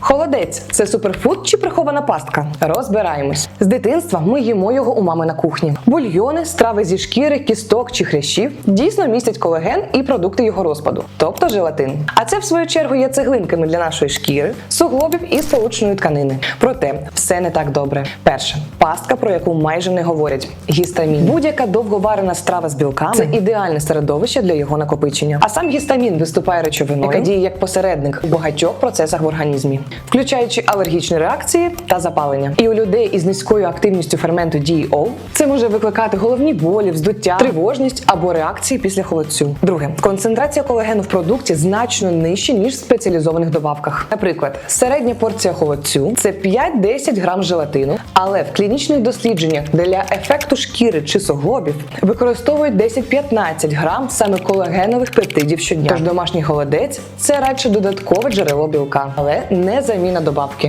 Холодець це суперфуд чи прихована пастка? Розбираємось. З дитинства ми їмо його у мами на кухні. Бульйони, страви зі шкіри, кісток чи хрящів дійсно містять колаген і продукти його розпаду, тобто желатин. А це в свою чергу є цеглинками для нашої шкіри, суглобів і сполучної тканини. Проте все не так добре. Перше, пастка, про яку майже не говорять. Гістамін. Будь-яка довговарена страва з білками це ідеальне середовище для його накопичення. А сам гістамін виступає речовиною, яка діє як посередник у багатьох процесах в організмі, включаючи алергічні реакції та запалення. І у людей із низькою активністю ферменту DEO це може викликати головні болі, вздуття, тривожність або реакції після холодцю. Друге, концентрація колагену в продукті значно нижча ніж в спеціалізованих добавках. Наприклад, середня порція холодцю це 5-10 грам желатину, але в клінічних дослідженнях для ефекту шкіри чи суглобів використовують 10-15 грам саме колагенових пептидів щодня. Тож домашній холодець це радше додаткове джерело білка, але заміна добавки.